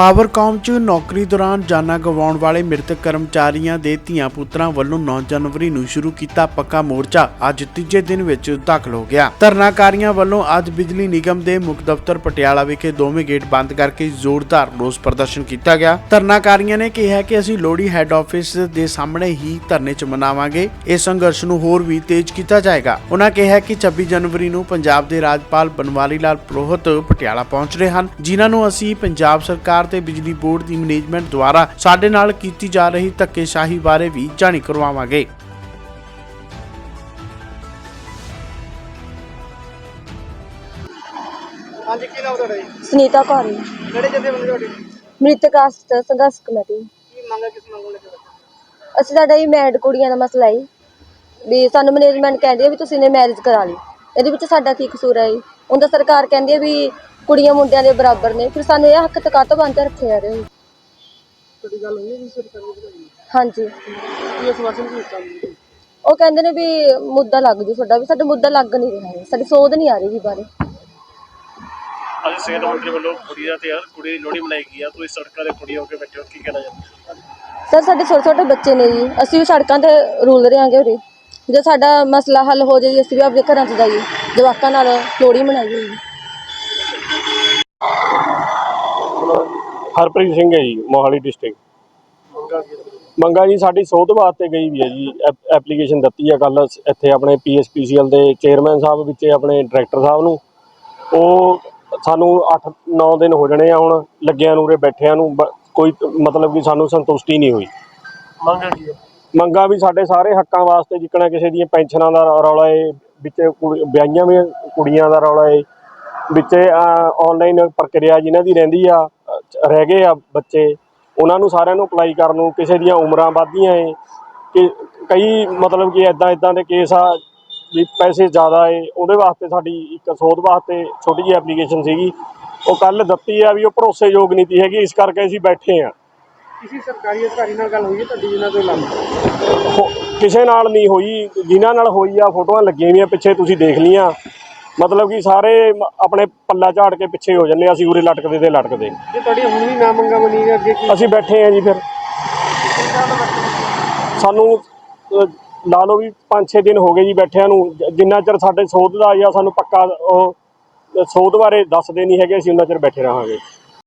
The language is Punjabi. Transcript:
ਪਾਵਰਕਾਮ 'ਚ ਨੌਕਰੀ ਦੌਰਾਨ ਜਾਨਾਂ ਗਵਾਉਣ ਵਾਲੇ ਮ੍ਰਿਤਕ ਕਰਮਚਾਰੀਆਂ ਦੇ ਧੀਆਂ ਪੁੱਤਰਾਂ ਵੱਲੋਂ 9 ਜਨਵਰੀ ਨੂੰ ਸ਼ੁਰੂ ਕੀਤਾ ਪੱਕਾ ਮੋਰਚਾ, ਅੱਜ ਤੀਜੇ ਦਿਨ ਵਿੱਚ ਦਾਖਲ ਹੋ ਗਿਆ। ਧਰਨਾਕਾਰੀਆਂ ਵੱਲੋਂ ਅੱਜ ਬਿਜਲੀ ਨਿਗਮ ਦੇ ਮੁੱਖ ਦਫ਼ਤਰ ਪਟਿਆਲਾ ਵਿਖੇ ਦੋਵੇਂ ਗੇਟ ਬੰਦ ਕਰਕੇ ਜ਼ੋਰਦਾਰ ਰੋਸ ਪ੍ਰਦਰਸ਼ਨ ਕੀਤਾ ਗਿਆ। ਧਰਨਾਕਾਰੀਆਂ ਨੇ ਕਿਹਾ ਕਿ ਅਸੀਂ ਲੋੜੀ ਹੈੱਡ ਆਫਿਸ ਦੇ ਸਾਹਮਣੇ ਹੀ ਧਰਨੇ 'ਚ ਮਨਾਵਾਂਗੇ। ਇਸ ਸੰਘਰਸ਼ ਨੂੰ ਹੋਰ ਵੀ ਤੇਜ਼ ਕੀਤਾ ਜਾਏਗਾ। ਉਹਨਾਂ ਕਿਹਾ ਕਿ 26 ਜਨਵਰੀ ਨੂੰ ਪੰਜਾਬ ਦੇ ਰਾਜਪਾਲ ਬਨਵਾਰੀ ਲਾਲ ਪ੍ਰੋਹਤ ਪਟਿਆਲਾ ਪਹੁੰਚ ਰਹੇ ਹਨ, ਜਿਨ੍ਹਾਂ ਨੂੰ ਅਸੀਂ ਪੰਜਾਬ ਸਰਕਾਰ ਤੇ ਬਿਜਲੀ ਬੋਰਡ ਦੀ ਮੈਨੇਜਮੈਂਟ ਦੁਆਰਾ ਸਾਡੇ ਨਾਲ ਕੀਤੀ ਜਾ ਰਹੀ ਧੱਕੇਸ਼ਾਹੀ ਬਾਰੇ ਵੀ ਜਾਣੀ ਕਰਵਾਵਾਂਗੇ। ਹਾਂਜੀ ਕੀ ਨਾਮ ਤੁਹਾਡਾ ਜੀ? ਸੁਨੀਤਾ ਕੌਰ ਜੀ, ਕਿਹੜੇ ਜਥੇ ਬੰਦੇ ਤੁਹਾਡੇ? ਮ੍ਰਿਤਕ ਆਸਤ ਸੰਘਰਸ਼ ਕਮੇਟੀ। ਕੀ ਮੰਗਾ ਕਿਸ ਮੰਗ ਨੂੰ ਲੈ ਕੇ ਬੈਠੇ ਅਸੀਂ ਸਾਡਾ ਹੀ ਮੈਰਿਡ ਕੁੜੀਆਂ ਦਾ ਮਸਲਾ ਹੈ ਵੀ ਸਾਨੂੰ ਮੈਨੇਜਮੈਂਟ ਕਹਿੰਦੀ ਹੈ ਵੀ ਤੁਸੀਂ ਨੇ ਮੈਰਿਜ ਕਰਾ ਲਈ। ਇਹਦੇ ਵਿੱਚ ਸਾਡਾ ਕੀ ਕਸੂਰ ਹੈ ਜੀ? ਉਹਦਾ ਸਰਕਾਰ ਕਹਿੰਦੀ ਹੈ ਵੀ ਕੁੜੀਆਂ ਮੁੰਡਿਆਂ ਦੇ ਬਰਾਬਰ ਨੇ। ਫਿਰ ਸਾਨੂੰ ਇਹ ਹੱਕ ਤੱਕ ਤੋਂ ਬੰਦ ਰੱਖੇ ਜਾ ਰਹੇ ਹੋ? ਤੁਹਾਡੀ ਗੱਲ ਹੋਈ ਸਰਕਾਰ ਹਾਂਜੀ। ਕੀ ਇਸ ਵਾਰ ਨੂੰ ਜੀ ਉਹ ਕਹਿੰਦੇ ਨੇ ਵੀ ਮੁੱਦਾ ਲੱਗ ਜੂ ਤੁਹਾਡਾ ਵੀ ਸਾਡਾ ਮੁੱਦਾ ਲੱਗ ਨਹੀਂ ਰਿਹਾ ਹੈ। ਸਾਡੀ ਸੋਧ ਨਹੀਂ ਆ ਰਹੀ ਜੀ ਬਾਰੇ। ਅੱਜ ਸਿਹਤ ਮੰਤਰੀ ਵੱਲੋਂ ਕੁੜੀ ਦਾ ਤੇ ਕੁੜੀ ਦੀ ਲੋਹੜੀ ਮਨਾਈ ਗਈ ਆ। ਤੁਸੀਂ ਸੜਕਾਂ ਤੇ ਕੁੜੀ ਹੋ ਕੇ ਬੈਠੇ ਹੋ ਕੀ ਕਹਿਣਾ ਚਾਹੁੰਦੇ ਸਰ ਸਾਡੇ ਛੋਟੇ ਛੋਟੇ ਬੱਚੇ ਨੇ ਜੀ। ਅਸੀਂ ਵੀ ਸੜਕਾਂ ਤੇ ਰੁਲ ਰਹੇਗੇ ਉਰੇ। ਜੇ ਸਾਡਾ ਮਸਲਾ ਹੱਲ ਹੋ ਜਾਏ ਅਸੀਂ ਵੀ ਆਪਣੇ ਘਰਾਂ 'ਚ ਜਾਈਏ। ਜਵਾਕਾਂ ਨਾਲ ਲੋਹੜੀ ਮਨਾਈਏ ਜੀ ਹਰਪ੍ਰੀਤ ਸਿੰਘ ਹੈ ਜੀ ਮੋਹਾਲੀ ਡਿਸਟ੍ਰਿਕਟ ਮੰਗਾ ਜੀ ਸਾਡੀ ਸੋਧ ਵਾਸਤੇ ਗਈ ਵੀ ਹੈ ਜੀ ਐਪ- ਐਪਲੀਕੇਸ਼ਨ ਦਿੱਤੀ ਆ ਕੱਲ ਇੱਥੇ ਆਪਣੇ ਪੀਐਸਪੀਸੀਐਲ ਦੇ ਚੇਅਰਮੈਨ ਸਾਹਿਬ ਵਿੱਚ ਆਪਣੇ ਡਾਇਰੈਕਟਰ ਸਾਹਿਬ ਨੂੰ। ਉਹ ਸਾਨੂੰ 8-9 ਦਿਨ ਹੋ ਜਾਣੇ ਆ ਹੁਣ ਲੱਗਿਆਂ ਨੂੰ ਉਰੇ ਬੈਠਿਆਂ ਨੂੰ ਕੋਈ ਮਤਲਬ ਕਿ ਸਾਨੂੰ ਸੰਤੁਸ਼ਟੀ ਨਹੀਂ ਹੋਈ। ਮੰਗ ਹੈ ਮੰਗਾ ਵੀ ਸਾਡੇ ਸਾਰੇ ਹੱਕਾਂ ਵਾਸਤੇ ਜਿੱਕਣਾ ਕਿਸੇ ਦੀਆਂ ਪੈਨਸ਼ਨਾਂ ਦਾ ਰੌਲਾ ਏ ਵਿੱਚ ਵਿਆਹੀਆਂ ਵੀ ਕੁੜੀਆਂ ਦਾ ਰੌਲਾ ਏ ਵਿੱਚ ਆਨਲਾਈਨ ਪ੍ਰਕਿਰਿਆ ਜਿਨ੍ਹਾਂ ਦੀ ਰਹਿੰਦੀ ਆ ਰਹਿ ਗਏ ਆ ਬੱਚੇ ਉਹਨਾਂ ਨੂੰ ਸਾਰਿਆਂ ਨੂੰ ਅਪਲਾਈ ਕਰਨ ਨੂੰ ਕਿਸੇ ਦੀਆਂ ਉਮਰਾਂ ਵੱਧਦੀਆਂ ਏ ਕਿ ਕਈ ਮਤਲਬ ਕਿ ਇਦਾਂ ਇਦਾਂ ਦੇ ਕੇਸ ਆ ਵੀ ਪੈਸੇ ਜ਼ਿਆਦਾ ਏ ਉਹਦੇ ਵਾਸਤੇ ਸਾਡੀ ਇੱਕ ਸੋਧ ਵਾਸਤੇ ਛੋਟੀ ਜਿਹੀ ਐਪਲੀਕੇਸ਼ਨ ਸੀਗੀ। ਉਹ ਕੱਲ ਦਿੱਤੀ ਆ ਵੀ ਉਹ ਭਰੋਸੇਯੋਗ ਨਹੀਂ ਤੀ ਹੈਗੀ ਇਸ ਕਰਕੇ ਅਸੀਂ ਬੈਠੇ ਆ। ਕਿਸੇ ਸਰਕਾਰੀ ਅਧਿਕਾਰੀ ਨਾਲ ਗੱਲ ਹੋਈ ਹੈ ਤੁਹਾਡੀ ਜਿਨ੍ਹਾਂ ਤੋਂ ਲੱਗ ਕਿਸੇ ਨਾਲ ਨਹੀਂ ਹੋਈ ਜਿਨ੍ਹਾਂ ਨਾਲ ਹੋਈ ਆ ਫੋਟੋਆਂ ਲੱਗੀਆਂ ਹੋਈਆਂ ਪਿੱਛੇ ਤੁਸੀਂ ਦੇਖ ਲੀਆਂ ਮਤਲਬ ਕਿ ਸਾਰੇ ਮ- ਆਪਣੇ ਪੱਲਾ ਝਾੜ ਕੇ ਪਿੱਛੇ ਹੋ ਜੰਨੇ ਅਸੀਂ ਉਰੇ ਲਟਕਦੇ ਤੇ ਲਟਕਦੇ। ਜੇ ਤੁਹਾਡੀ ਹੁਣ ਵੀ ਨਾ ਮੰਗਾ ਬਣੀ ਹੈ ਅੱਗੇ ਕੀ? ਅਸੀਂ ਬੈਠੇ ਆ ਜੀ ਫਿਰ। ਸਾਨੂੰ ਲਾ ਲਓ ਵੀ 5-6 ਦਿਨ ਹੋ ਗਏ ਜੀ ਬੈਠਿਆਂ ਨੂੰ। ਜ- ਜਿੰਨਾ ਚਿਰ ਸਾਡੇ ਸੋਧ ਦਾ ਜਾਂ ਸਾਨੂੰ ਪੱਕਾ ਉਹ ਸੋਧ ਬਾਰੇ ਦੱਸਦੇ ਨਹੀਂ ਹੈਗੇ ਅਸੀਂ ਉਹਨਾਂ ਚਿਰ ਬੈਠੇ ਰਹਾਂਗੇ।